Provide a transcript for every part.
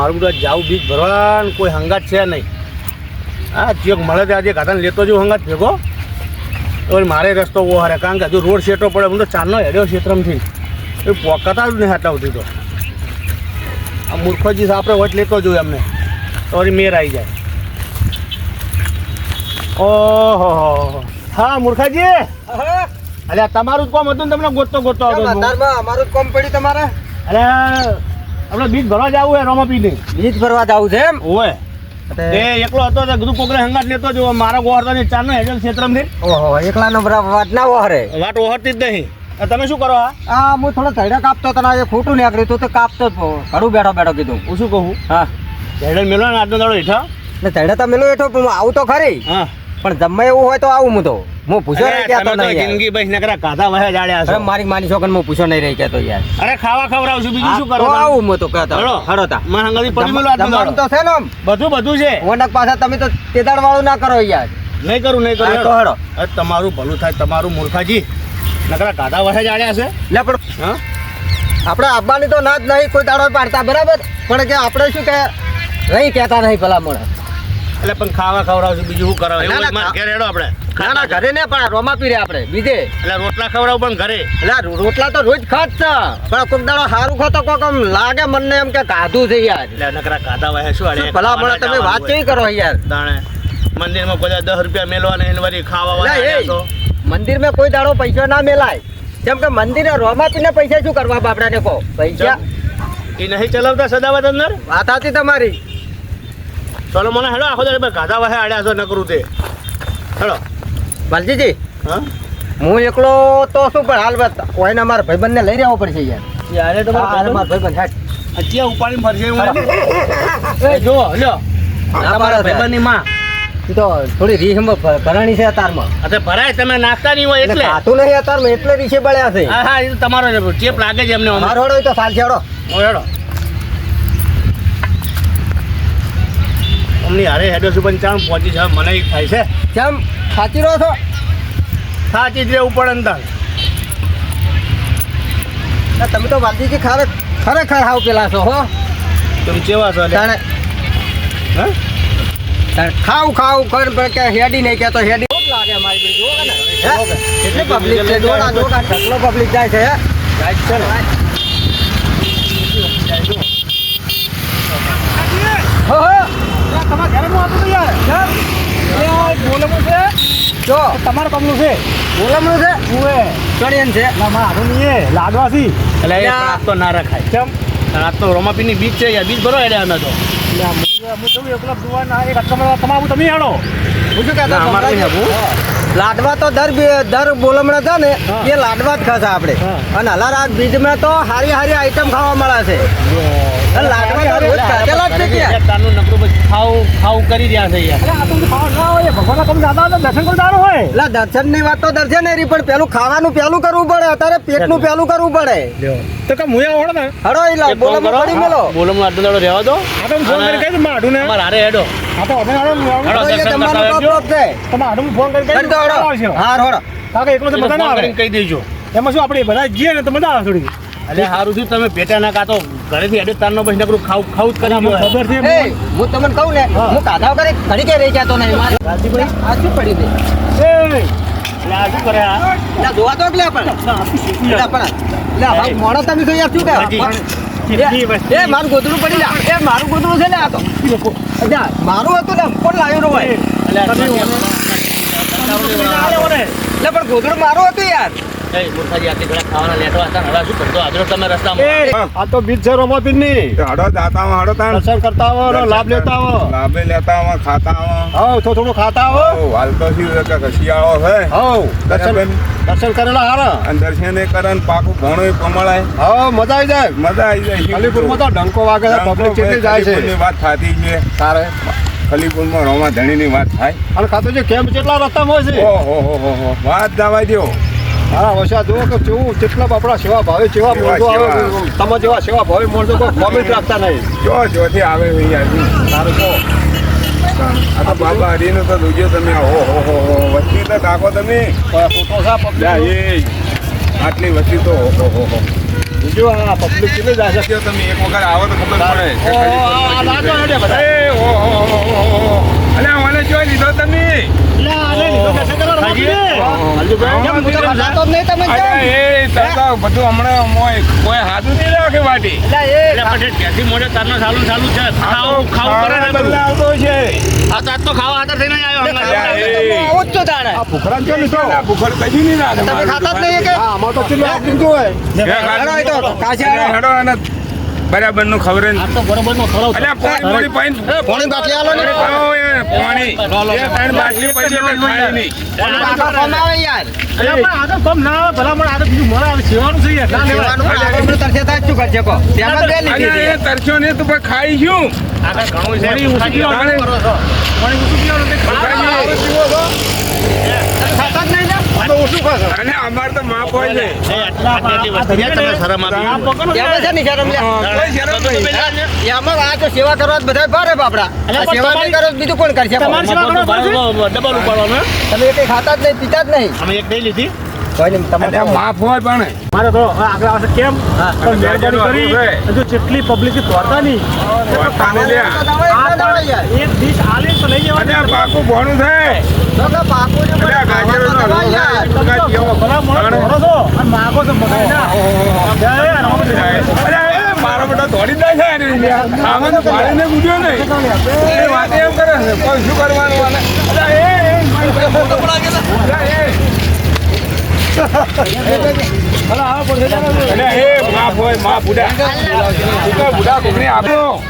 મારું બધા જાવું બીજ ભરવા કોઈ હંગાત છે નહીં. હા ચેક મળે તે આજે ગાતાને લેતો જવું હંગાત ભેગો. તો મારે રસ્તો ઓ હારે કારણ કે હજુ રોડ સેટો પડે હું તો ચાંદનો હેડ્યો ક્ષેત્રમથી. એ પોકતા જ નહીં આટલા સુધી તો. આ મૂર્ખોજી આપણે વટ લેતો જોયું અમને તો મેર આવી જાય. ઓહો હા મૂર્ખાજી? અલ્યા તમારું જ કોમ હતું ને તમને ગોતતો ગોતતો હતો. અમારું જ કોમ પડ્યું તમારે? અરે આપણે બીજ ભરવા જવું છે રોમા પીને બીજ ભરવા જવું છે એમ? ઓય એ એકલો હતો તો કીધું કોકરે હંગાત લેતો જો મારા ગોહરતા ને હેજલ હેડલ ક્ષેત્રમથી. ઓહો એકલા નો વાત ના વહરે. વાટ ઓહરતી જ નહીં. તમે શું કરો હા હું થોડો ધૈડા કાપતો તને આજે ખોટું નીકળ્યું તું તો કાપતો જ ઘરું બેઠો બેઠો કીધું. હું શું કહું? હા. ધૈડા મેલો ને આજનો દાડો હેઠા ને ધૈડા તો મેલો હેઠો પણ આવું તો ખરી. હા. પણ જમે એવું હોય તો આવું હું તો. હું પૂછો નહીં કહેતો નહીં જિંદગી બસ નકરા કાધા વહે જાડ્યા અરે મારી માની છોકન હું પૂછો નહીં રહી કહેતો યાર. અરે ખાવા ખવડાવશું બીજું શું કરો આવું હું તો કહેતો. હળો. હળો તા. માં હંગાથી પડી મેલો આજનો તો છે ને બધું બધું છે. ઓનક પાછા તમે તો તેદાડ વાળું ના કરો યાર. નહીં કરું નહીં કરું. તો. તમારું ભલું થાય તમારું મૂર્ખાજી. નકરા કાધા વહે જાડ્યા છે. લે પણ હા? આપણે આવવાની તો ના જ નહીં કોઈ દાડો પાડતા બરાબર? પણ કે આપણે શું કે? નહીં કહેતા નહીં ભલા મળે એટલે પણ ખાવા ખવડાવશું બીજું શું કરાવે એવું માર હેડો આપણે. ના ના ઘરે ને પણ રોમા પીરે આપણે બીજે. એટલે રોટલા ખવડાવ પણ ઘરે. એટલે રોટલા તો રોજ ખાત છે પણ કોક દાડો સારું ખાતો કોક આમ લાગે મને એમ કે કાધું છે યાર. એટલે નકરા કાધા વહે શું અરે ભલા મળે તમે વાત કેવી કરો યાર? દાણે મંદિરમાં બધા દસ રૂપિયા મેલવાના એને વળી ખાવા વાળા મંદિરમાં કોઈ દાડો પૈસા ના મેલાય. કેમ કે મંદિરે રોમા પીને પૈસા શું કરવા બાપડાને કહો? પૈસા એ નહીં ચલાવતા સદાવત અંદર? વાત હતી તમારી. ચલો મને હેડો આખો દાડે કાધા વહે આડ્યા છો કરું તે. હેડો. વાલજીજી હા? હું એકલો તો શું પણ હાલ વાત કોઈને મારા ભાઈબંધને લઈ રહેવો પડશે યાર. યારે તો હાલે મારા ભાઈબંધ. હાટ. અત્યારે ઉપાડી ફરશે હું. એ જો લ્યો. ના પાડો ભાઈબંધની માં તો થોડી રીહમ ભરાણી છે અતારમાં. અરે ભરાય તમે નાખતા નહીં હોય એટલે ખાતું નહીં અતારમાં એટલે રીસે બળ્યા છે. હા હા એ તો તમારો જ ચેપ લાગે છે એમને મારો તો સાલ છેડો ઓ હેડો. અમની હારે હેડો છું પણ ચાણ પહોંચી છે મને ઈ થાય છે. કેમ સાચી રહો છો સાચી જ રહેવું પડે તાર તમે તો વાલજીજી ખરે ખરેખર હાવ પેલા છો હો. તમે કેવા છો જાણે ખાવ ખાવ કર કે હેડી નહીં કહેતો હેડી ખૂબ લાગે મારી બીજું જોવો ને કેટલી પબ્લિક છે કેટલો પબ્લિક જાય છે હે. જાય છે ને. હો હો. તમારા ઘરે નું હતું યાર. બોલવું છે. જો. તમારા કામનું છે. બોલમણું છે? ઉએ ચડિયન છે. ના મારું નહીં એટલે એ તો ના રખાય. કેમ? આ તો રોમાપીની બીજ છે યાર. બીજ ભરો એટલે અમે તો. તમે હેડો. હું શું કહેતો? અમારે નહીં સંભળાય? આપવું. હા. લાડવા તો દર દર બોલમણા છે ને એ લાડવા જ ખાશે આપણે. અને હલારા બીજમાં તો હારી હારી આઈટમ ખાવા મળે છે. લાડવા તો રોજ કાચેલા જ છે કે યાર. તારનું નકરું પછી ખાવ ખાવ કરી રહ્યા છે એટલે દર્શનની વાત તો દર્શનની પણ પેલું ખાવાનું પેલું કરવું પડે અત્યારે પેટનું પેલું કરવું પડે. તો કે મુયા ઓળો ને? હડો ઈ લા- પડી મેલો. બોલમણું આટલો દાડો રહેવા દો. ફોન કરી કહી દે ને. અમારે હેડો. આ તો હવે હાલો હડો, દર્શન જમવાનું કરતા ટોપ આવજો. ટોપ છે. તમે હાડું ફોન કરી કહી કરી દો દો હડો હા હડો કાકા એકલો તો મજા ના આવે. કહી દેજો. એમાં શું આપણે બધા જઈએ ને તો મજા આવે થોડી સારું થયું તમે પેટા ના કાતો ઘરેથી હેડે તારનો પછી નકરું ખાવ ખાવું જ કરી ખબર છે હું તમને કહું ને હું. કાધા વગર ઘડી કે રહી જતો નહીં. મારે રાજીભાઈ આ શું પડી દે એ. એટલે આ શું કરે આ? જોવા તો એટલે પણ. ના, એટલે પણ. એટલે તમે તો યાર શું કહે એ મારું ગોતરું પડી લે એ મારું ગોતરું છે ને આ તો. અચ્છા, મારું હતું ને કોણ લાવ્યું હોય. એટલે પણ ગોદડું મારું હતું યાર. એ એ. દર્શન કરેલા હારા. અને દર્શને કરે પાકું ઘણું કમળાય હા મજા આવી જાય. મજા આવી જાય અલીપુરમાં તો ડંકો વાગે છે પબ્લિક કેટલી જાય છે. વાત થતી છે તારે ખલીપુરમાં રોમા ધણીની વાત થાય. અને ખાતો છે કેમ કેટલા રસ્તામાં હોય છે. ઓહો હો હો હો. વાત દાવા દો હા વસા જુઓ કે કેવું કેટલા બાપડા સેવા ભાવે કેવા સેવા, મોણસો આવે તમે જેવા સેવા ભાવે મોણસો કોઈ કોમેન્ટ રાખતા નહીં. જો જોથી આવે તારે તો આ તો બાબા હરીનું તો જોજો તમે. હો હો હો. વસ્તી તો કાકો તમે. ફોટો આટલી વસ્તી તો હો હો હો. જો આ પબ્લિક કેટલી જાય છે તમે એક વખત આવો તો ખબર પડે ઓ, આ લાજો હેડે બધા. એ, ઓ, ઓ, ઓ, અલ્યા, મને જોઈ લીધો તમે લે, આ લે, લીધો કે છે તમારો બાપ લે. હરજીભાઈ, કેમ હું તો નીકળ્યા ખાતો જ નહીં તમે અલ્યા, કેમ? એ તમે તો બધું હમણાં મોય કોઈ હાથું નહીં રાખે વાટી એટલે એ એટલે પછી ઘેરથી મોઢે તારનો ચાલુ ને છે ખાવું ખાવું કરે આવતો છે આ તો તો ખાવા હાથે થઈને આવ્યો. અલ્યા, જ છો તાણે. આ કેમ લીધો આ ભૂખડ નહીં રાખે તમે ખાતા જ નહીં કે? આમાં તો કેટલું આપી હોય બે ખાતું હેડો એ તો, કાશી હેડો. હેડો અને બરાબરનું ખબર આ તો બરોબર નો પાણી પાણી પાણી બાટલી આલો ને. પાણી એ પાણી એ ત્રણ બાટલી પડી એટલે ખાય નહીં પોણી બાટલો યાર. અલ્યા, પણ આ તો કમ ના આવે ભલા મને આ તો બીજું મળે આવે સેવાનું છે યાર. ના લેવાય. સેવાનું પણ આગળ બધું તરસે થાય શું કરશે કહો? તેમાં બે લીધી અલ્યા, તરસ્યો ને તો પછી ખાઈ શું આગળ ઘણું છે. પાણી કરો છો. ને? અમાર તો હોય છે. આ તો સેવા કરવા બધા ભારે બાપડા સેવા નહીં કરો બીજું કોણ કરશે? ડબલ ઉપાડવાનું તમે એ કઈ ખાતા જ નહીં પીતા જ નહીં. અમે એક નહીં લીધી. કોઈ નહીં તમારે અલ્યા, હોય પણ. મારે તો આગલા વર્ષે કેમ? પણ મહેરબાની કરી. હજુ જેટલી પબ્લિક તોડતા નહીં. એક ડીશ આલે તો લઈ જવા પાકું ભણું થાય પાકું માગો છો મારો બેટો દોડી જાય છે ખાવાનું પાડીને ગુજ્યો નહીં. એ વાત એમ કરે છે કોઈ શું કરવાનું એ, એ, અલ્યા, એ. અલ્યા, એ માફ હોય માફ બુડા બુડા કોકને આપો.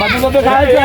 બધું તો ખાય છે.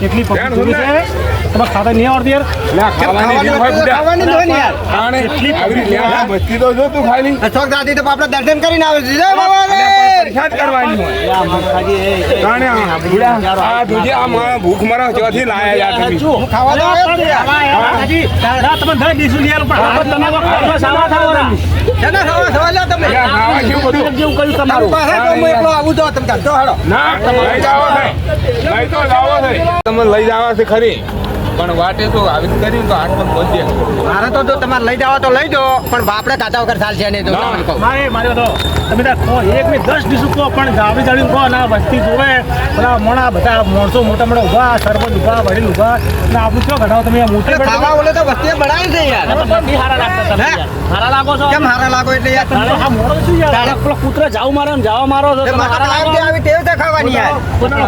કેટલી પબ્લિક છે. તમારે ખાતા નહીં આવડતી યાર. જ યાર. બસ્તી તો જો તું ખાલી. અશોક દાદી તો આપણે દર્શન કરીને આવે છે. જય બાબા જ કરવાની હોય. આ બુડા, આ જોજે આ મારા ભૂખ મરા ચોથી લાયા યાર તમે. હું ખાવા દો જ યાર. તમે લઈ આલો પણ તમે ખાવા સાવા ખાવા તમે. ખાવા જેવું બધું જેવું કર્યું તમારું. પાસે તો હું એકલો આવું તો તમે ચાલતો હાડો. ના લઈ જાવો છે લઈ તો જાવો છે તમે લઈ જવા છે ખરી. પણ વાટે તો આવી રીતે કર્યું તો આઠ પણ પહોંચે મારે તો તમારે લઈ જવા તો લઈ જાઓ પણ બાપડે ખાતા વગર ચાલશે નહીં તો. મારે મારે તો તમે એક ને દસ ડીશું કહો પણ જાવી જાવી કહો ના વસ્તી જોવે બધા મોણા બધા માણસો મોટા મોટા ઊભા સરપંચ ઊભા વડીલ ઊભા ના આપણું શું ઘટાડો તમે મોટી ખાવા બોલે તો વસ્તી બનાવી છે યાર. હારા લાગતા તમે? હારા લાગો છો? કેમ હારા લાગો એટલે યાર? આ મોણો શું યાર? તારે- પેલો કૂતરો જાવ મારો ને જાવ મારો છો તે તમે મારા હારા લાગો? આવી ટેવ છે ખાવાની યાર.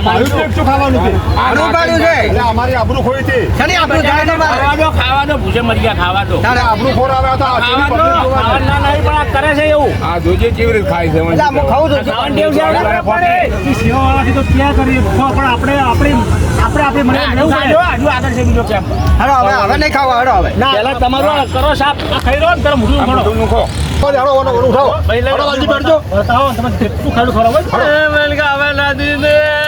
મારું પેટ શું ખાવાનું છે. આનું પાડ્યું છે. એટલે અમારી આબરૂ ખોઈ હતી શેની આપણું ને મારે? ખાવા દો ખાવા દો ભૂસે મરી ગયા ખાવા દો તારે આબરૂ ફોર આવે તો આ ખાવા દો ખાવા ના નહીં પણ આ કરે છે એવું આ જોજે કેવી રીતે ખાય છે એટલે હું ખાઉં છું ખાવાની દેવ છે આપણે. ઈ સેવાવાળાથી તો ક્યાં કરીએ તો પણ આપણે આપણી આપણે આપણે મને એવું છે. આજુ આગળ છે બીજો કેમ હરો હવે હવે નહીં ખાવા હરો હવે પહેલા તમારો કરો સાપ આ ખાઈ રહ્યો ને તારે મોઢું ખોલો. બધું ખો ચાલો, હરો હાલો, ઉઠાવો. પહેલા. વાલજી બેઠજો. બતાવો તમે કેટલું ખાડું ખરો. ખાઈ લો હવે. નાટક કરાવવાના.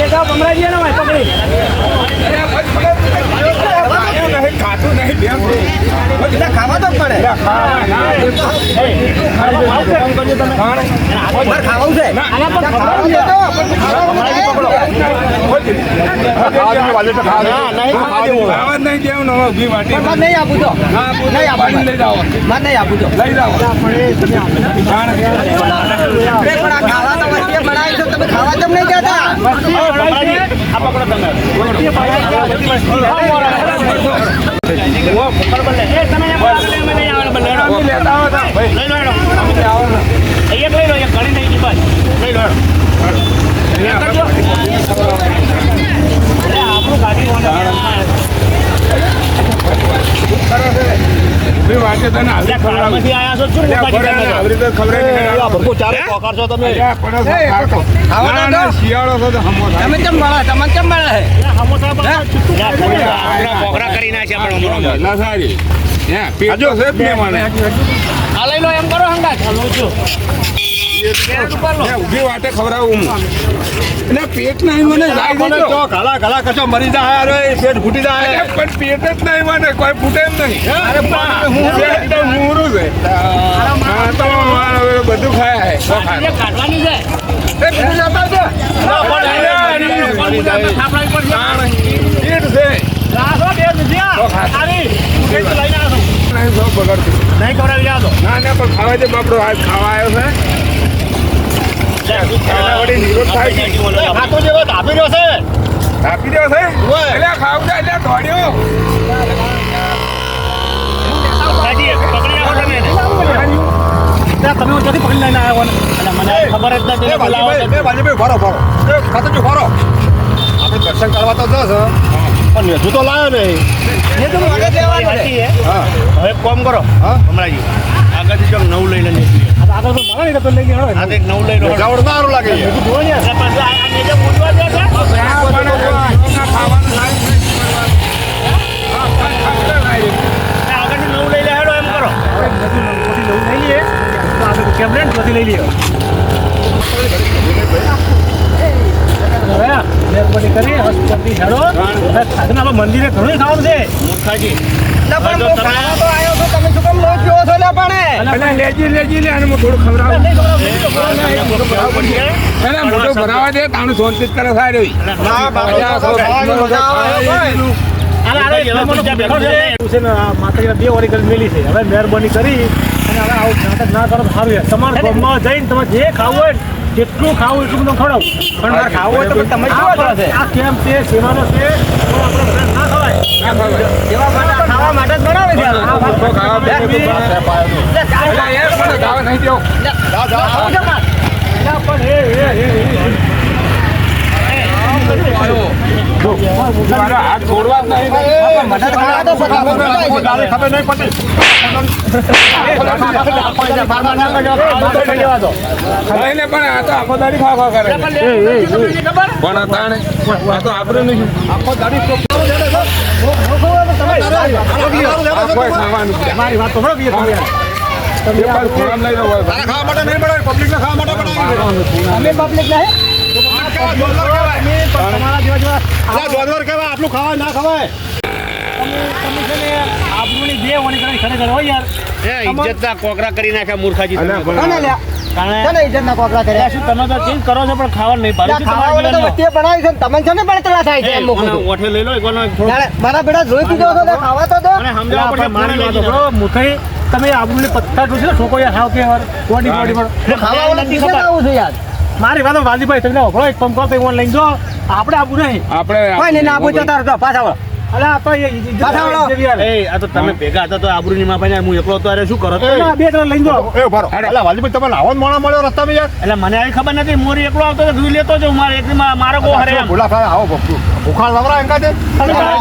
આ લેતા આવો, ભાઈ, પકડી. ખાતું નહીં, ખાવા તો પડે ખાવું છે ના, ને આપું તો ના. લઈ જાઓ. મને નહીં આપું તો લઈ જાઓ. પણ તમે ખાવા તમ નહીં જતા લઈ લો, એમ કરો હંગાત ચાલો છો હે, ઊભી વાતે ખવડાવું. એટલે પેટ નહીં મને તો. ઘાલા ઘાલા મરી જાય અરે પેટ ફૂટી જાય. પણ પેટ જ નહીં મને કોઈ ફૂટે જ નહીં. અરે પેટ તો મૂરું છે. તો બધું ખાય. કાઢવાની છે. એ બધું જતા છે. પેટ છે. છું નહીં ખવડાવી ના ના પણ ખાવા દે બાપડો આજ ખાવા આવ્યો છે. વળી નિરોધ થાય છે. ખાતો જેવો ધાપી રહ્યો છે. આપી દો છે? એટલે ખાવ જાય એટલે દોડ્યો. હાજી, પકડી તમે એને. ત્યાં ક્યાંથી પકડી લઈને આવ્યા? એટલે મને ખબર જ નથી ભાઈ તમે બોલાવો વાલજીભાઈ છો. એ વાલજીભાઈ ફરો ફરો ખાતો જો ફરો આપણે દર્શન કરવા તો જશ. પણ નેજુ તો લાવ્યો નહીં. હવે એક કામ કરો. હમણાં આગળથી ચોક નવું લઈ લઈને લઈ સારું લાગે લાય આગળથી નવું લઈ લે હેડો એમ કરો લઈ લઈએ તો આપણે કેમ્પલેન લઈ લઈએ મહેરબાની કરી હસ્તપતિ હેડો ખાધું મંદિરે ઘણું ખાવાનું છે મૂર્ખાજી ના, પણ હું ખાવા તો આવ્યો છું તમે શું કામ લો છો છો ને પણ એટલે લેજી લેજી લે અને હું થોડું ખવડાવું એને મોટો ભરાવા દે તાણું શાંતિ કરે થાય રહી બે વાળી મેલી છે હવે મહેરબાની કરી અને હવે આવું નાટક ના કરો સારું છે તમારા ગામમાં જઈને તમે જે ખાવું હોય જેટલું ખાવું એટલું બધું ખવડાવું પણ મારે ખાવું હોય તો તમે? આ કેમ છે સેવાનો છે આપણે ના ખવાય ના માટે ખાવા માટે જ બનાવે છે. ખાવા નહીં દેવો. પણ એ એ મારા હાથ છોડવા જ નહીં. ખબર નહીં પડતી. પણ આ તો આખો દાડી ખા ખા કરે પણ આ આ તો આપણે નહીં. આખો દાડી. મારી વાત તો તમે. તારે ખાવા માટે નહીં બનાવી પબ્લિક ખાવા માટે બનાવી અમે પબ્લિક ને કહેવાય આટલું ખાવાય ના ખવાય તમે છે ને બે વાણી કરી ખરેખર હોય યાર એ ઇજ્જતના કોકરા કરી નાખ્યા મૂર્ખાજી તમે. કારણ ઇજ્જતના કોકરા કર્યા? શું તમે તો ચેન્જ કરો છો પણ નહીં ખાવા તો વચ્ચે બનાવી છે ને છે ને બળતરા થાય છે છું. ઓઠે લઈ લો એકોનો મારા બેટા જોઈ દીધો તો ખાવા તો દો અને મારી વાત તમે આબરૂની પત્તા જોશો ને છોકરો યાર હાવ કે યાર બોડી બોડી પર ખાવા નથી કિસ્સે ખબર. યાર મારી વાત વાલજીભાઈ તમે એક ફોન કરો તો ઓન લઈને જો. આપણે આપવું નહીં. આપણે કોઈ નહીં આપું જતા પાછા તમે ભેગા હતા તો આબરૂની માફા હું એકલો હતો અરે શું કરો બે ત્રણ લઈને જો એ ભરો એટલે વાલજીભાઈ તમે લાવો મોણા મળ્યો રસ્તામાં યાર એટલે મને આવી ખબર નથી મોરી એકલો આવતો તો લેતો જ મારે એક મારો કો હરે ભૂલા ખાય આવો લવરા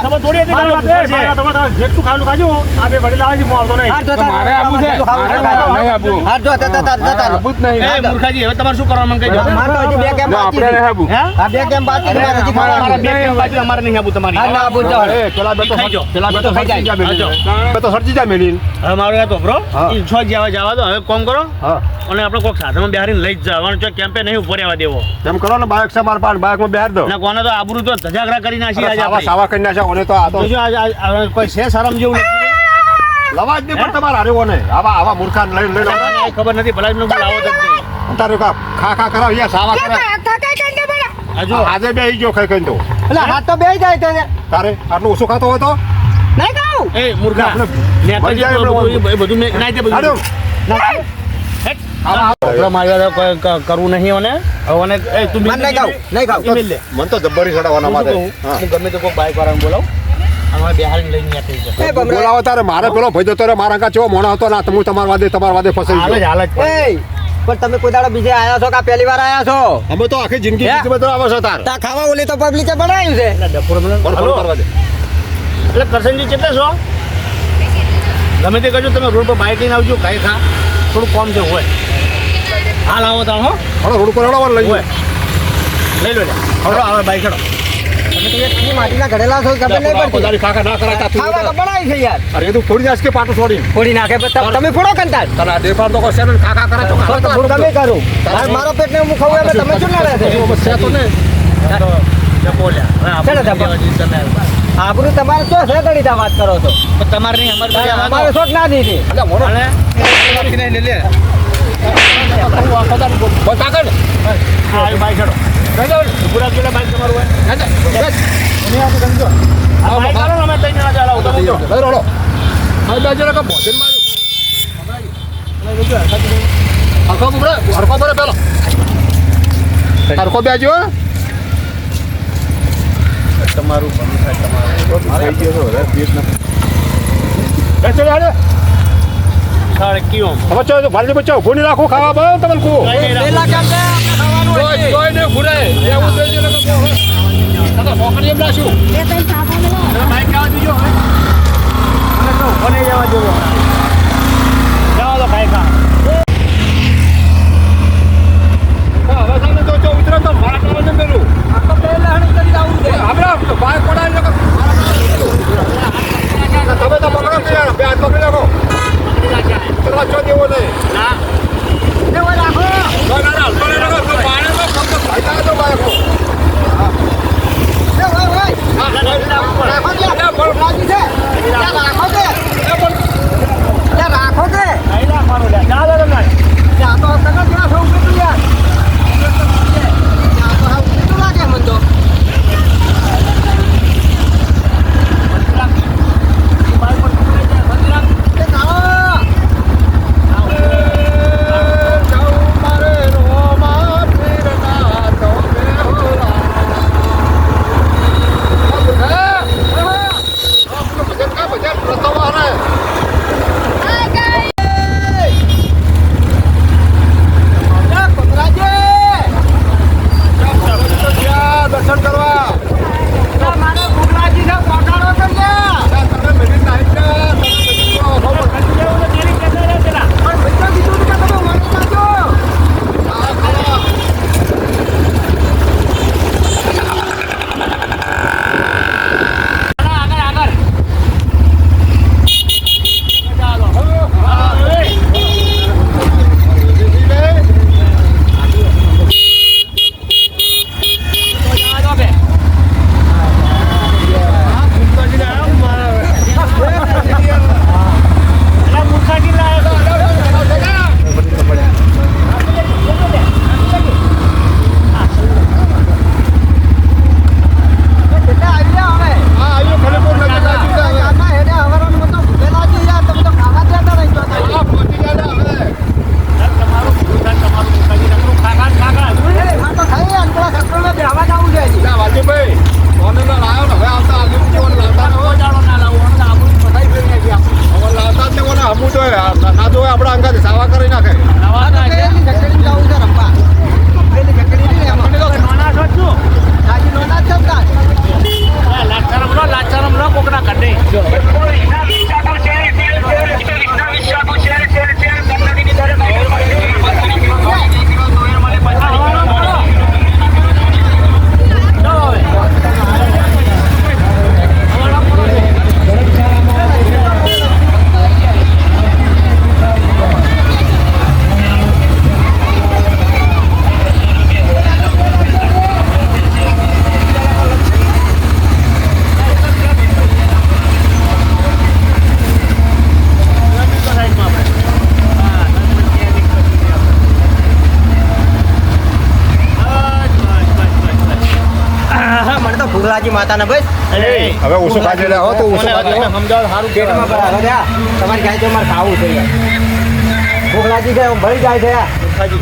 ખબર થોડી હતી. મારા તમારે જેટલું ખાવાનું ખાજો. આ બે વડીલ આવે હું આવતો નહીં. મારે આપવું છે? મારે નહીં આપવું હાથ જો, જતા, જતા, જતા રહો. જ નહીં. એ મૂર્ખાજી હવે તમારે શું કરવાનું મને કહી મારે હજી બે કેમ બાકી આપણે નહીં આપવું હે? બે કેમ બાકી મારે હજી મારા બે કેમ બાજુ અમારે નહીં તમારી. હા, ના. એ પેલા બે તો ખાઈ જાઓ. પેલા બે ખાઈ સર્જી જા મેલીને. ખાઈ બે તો સર્જી જા મેલીને. હવે મારો યાદ વાપરો છ જવા જવા દો. હવે કોમ કરો. અને આપણે કોઈક સાધનમાં બેહારીને લઈ જ જવાનું છે કેમ્પે નહીં ઊભો રહેવા દેવો. એમ કરો ને બાઇક છે મારા પાસે બાઇકમાં બેહાર દો. કોને તો આબરૂ તો ધજાગરા કરી નાખી આજે સાવા સાવા કરી નાખ્યા ઓને તો આ તો કોઈ છે શરમ જેવું નથી લવાજ નહીં પણ તમારે હારે ઓને. આવા આવા લઈ લઈ આ ખબર નથી ભલા જ લાવો તારે ખા ખા કરાવ સાવા કરાવ આ જો. આજે બે ગયો ખાઈ ખાઈને તો. એટલે હાથ તો બેહી જાય તને. તારે આટલું ઓછું ખાતો હોય તો? નહીં ખાવું. એ મુર્ગા આપણે મેં મરી જાય બધું- મેં નાઈ દે બધું. કરવું નહીં અને હવે અને એ તું મને નહીં ખાવું, નહીં ખાવું. ઈ મિલ લે. મન તો જબ્બરી ચડાવવાના માટે? હા. હું ગમે તો કોઈ બાઈક વાળાને બોલાવું તારે. મારે પેલો ભાઈ જતો રે મારા કાચો ચેવો હતો ના હું તમારા વાદે તમારા વાદે ફસાઈ હાલ જ ગયો. હાલ જ. એ, પણ તમે કોઈ દાડો બીજે આયા છો કે પહેલી વાર આયા છો? અમે તો આખી જિંદગી? જીતી બધો આવો છો તાર. તા ખાવા ઓલી તો પબ્લિકે બનાવ્યું છે. એટલે ડફોર મને હલો? કરવા દે. એટલે કરસનજી કેટલા છો? ગમે તે કરજો તમે રોડ પર બાઇક લઈને આવજો ગાય ખા. થોડું કોમ છે હોય. હાલ આવો તા હો. હળો રોડ પર હળો લઈ હોય. લઈ લો લે હળો આવે બાઇક હેડો તમે માટીના ઘડેલા છો ખબર નહીં પડતી. પધારી કાકા ના કરાતા તું ખાવા બનાવી છે યાર. અરે તું ફોડી જાસ કે પાટો છોડી. ફોડી નાખે તમે- ફોડો કંટાળ. તને આ તો ને કરે તો ખાવા તો તમે કરું. મારો પેટ ને હું ખાવું એટલે તમે શું ના. રહે તો બસ છે તો ને. આબરૂ તમારે શું છે ગણિતા વાત કરો છો? તમારે નહીં અમારે અમારે શોખ ના દીધી. મોનો અને બસ બાઇક હેડો પૂરા પેલા બાઇક તમારું હોય જા, જા, બસ. આ બાઇક ને અમે જણા ચાલો આવો તમે જો લઈ રોડો ભાઈ બાજુ ને ભોજન માર્યું હરખો બુબડે હરખો બરે પેલો હરખો બેજો તમારું ભલું થાય તમારું બેસો સાડે કીઓ હવે ભૂલી રાખો ખાવા બરાબર તમને કુ પેલા કેમ છે આપણે ખાવાનું હોય છે. જોઈ ને ઘુરે એવું થઈ ગયું તો છોકરી એમ લાશું બાઇક જવા દીજો હવે. અને તો કોને જવા જેવો હવે જો ઉતરે તો મારા કામ ને પેલું આ તો પહેલા હણી કરી આવું છે. આપણે બાઈક પડાય તમે તો પકડો મને માતાના બસ હવે ઓછો ખાજે લે હો તો ઓછો ખાજે હો. પેટમાં બરાબર છે. તમારી ગાય તો મારે ખાવું છે. ભૂખ લાગી છે હું ભરી જાય છે. ખાજી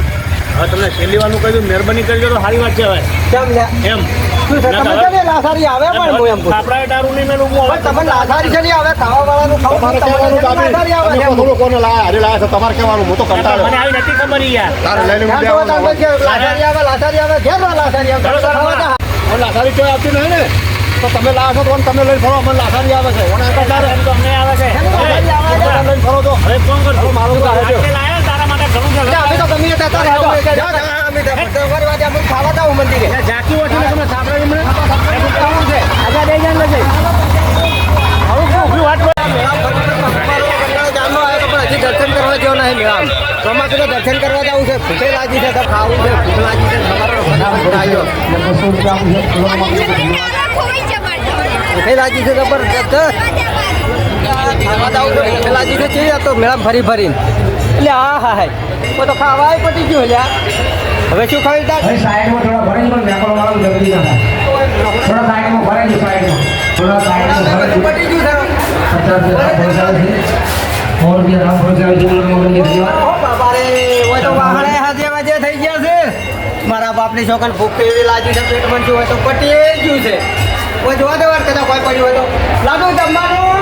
હવે તમને છેલ્લી વાનું કહ્યું મહેરબાની કરજો તો સારી વાત છે હવે કેમ લે? એમ. તમે લાસારી આવે? પણ હું એમ આપણા દારૂ નહીં મેલું હું પણ લાસારી છે નહીં આવે ખાવા ખાવું તમારે લાસારી આવે? એમ. થોડું કોને લાયા? હારે લાયા છે તમારે કહેવાનું હું તો કંટાળો મને આવી નથી ખબર યાર. તારે લઈને ત્યાં હું જુઓ બેહવાનું તમે કે લાસારી આવે લાસારી આવે ઘેર લાસારી આવે. હવે લાસારી કોઈ આવતી નહીં ને? તો તમે લાવો છો તો તમે લઈ ફરો મને લાસારી આવે છે. ઓને અમને આવે છે. લઈને ફરો તો. હવે ફોન કરજો મારું તો આવે છે. તારા માટે ઘણું છે. અમે તો ગમે તે તારે હાલો. અમે તો ફરી અમે ખાવા જાઉં મંદિરે. ઝાંકી ઓછી ને તમે સાંભળે એમને? છે. આગળ દઈ જાય આવું શું? વાત હજી દર્શન કરવા જેવો નહીં મેળામ અમારે તો દર્શન કરવા જવું છે. ભૂખે લાગી છે તો ખાવું છે. ભૂખ લાગી છે તમારો ભૂખે લાગી છે જબરજસ્ત ખાવા જવું તો ભૂખે લાગી છે. ચીજ તો મેળામ ફરી ફરીને એટલે હા હા હા. ઓ તો ખાવા પતી ગયું લ્યા. હવે શું ખાવી તા સાઈડમાં થોડા ભરે પણ વેપાર વાળું જલ્દી ના થોડા સાઈડમાં ભરે સાઈડમાં. થોડા સાઈડમાં ભરે પતી ગયું પચાસ ઓ બાપા રે ઓય તો વાહણે હાજે વાજે થઈ ગયા છે મારા બાપની છોકન ભૂખ એવી લાગી છે પેટ મંચું હોય તો પટી ગયું છે કોઈ જોવા દેવા કદાચ કોઈ પડ્યું હોય તો લાડુ જમવાનું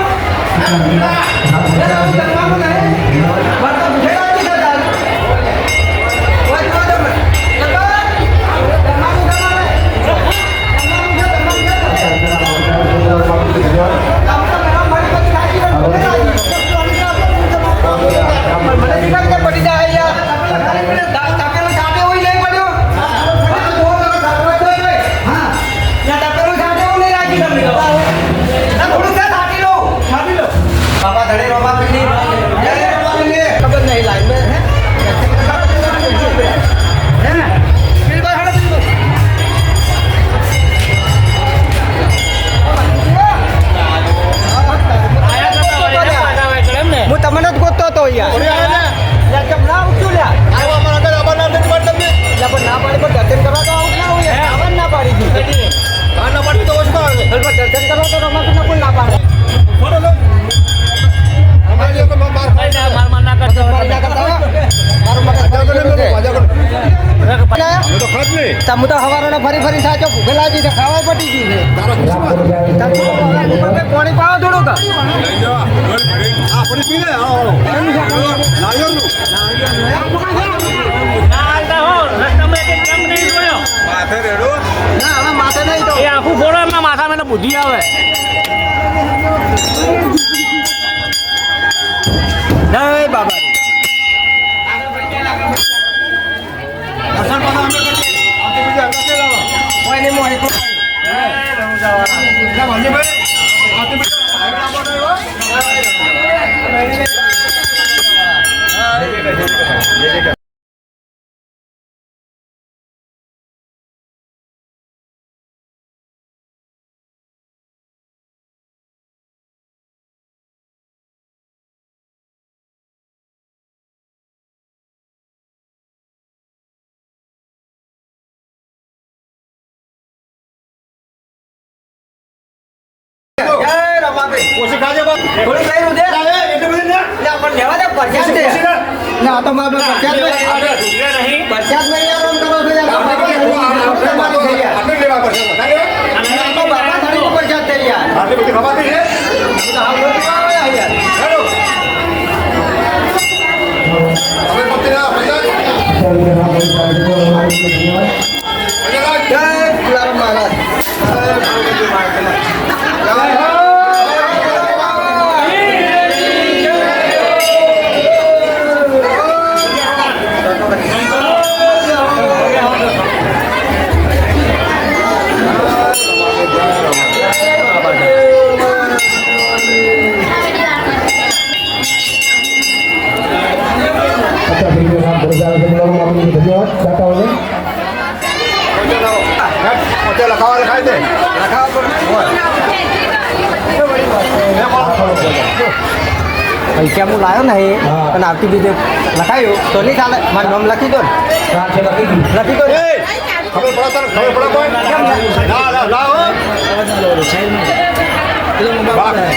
લાડુ જમવાનું નહીં જય રમાભાઈ ઓછી ખાજે બાપ. થોડું લઈ રું દે એટલી બધી ને. લે, પણ લેવા દે પરસાદ દે ઓછી ના. ના આ તો મારો માં નહીં પરસાદમાં યાર આમ કરો છો યાર મારી થઈ યાર આટલી લેવા પડશે. આ તો બાબા થાળી નું થઈ યાર આટલી બધી ખવાતી છે? હું બધું આવે યાર હેલો. હવે પતિ પૈસા. પૈસા હું લાવ્યો નહીં પણ આવતી બીજે લખાયું. તો નહીં ચાલે. મારું નામ લખી દો લખી દો એ, ખબર પડે પડે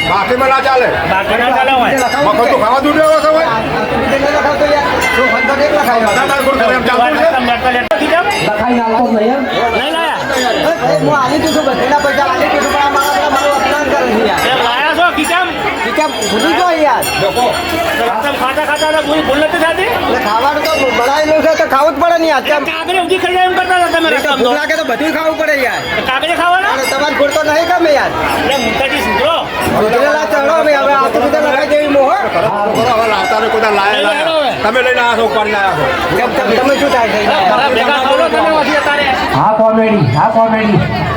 બાકીમાં ના ચાલે. તો ખાવા દૂધ લખાઈ નહીં હું છું પૈસા પણ આ છે યાર. એ લાયા છો? કિચમ ઈ કેમ? ભૂલી ગયો યાર. રસ્તમ ખાતા ખાતા તો ભૂલ ભૂલ નથી થતી? એટલે ખાવાનું તો બનાવેલું છે તો ખાવું જ પડે ને યાર. કેમ? કાગરે ઉધી ખાઈ એમ કરતા હતા તમે રસ્તમ તો ભૂખ લાગે તો બધું ખાવું પડે યાર. કાગરે ખાવાના? તમારે ખોટ તો નહીં ગમે યાર. એટલે મુકાજી સુધરો. સુધરેલા ચડો હવે આ તો બધા લખાઈ દેવી મોહ. હવે લાવતા ને કોઈ લાયા લાયા. તમે લઈને આવ્યા છો ઉપાડી લાયા છો. કેમ તમે તમે શું થાય છે? તમે હા કોમેડી હા કોમેડી.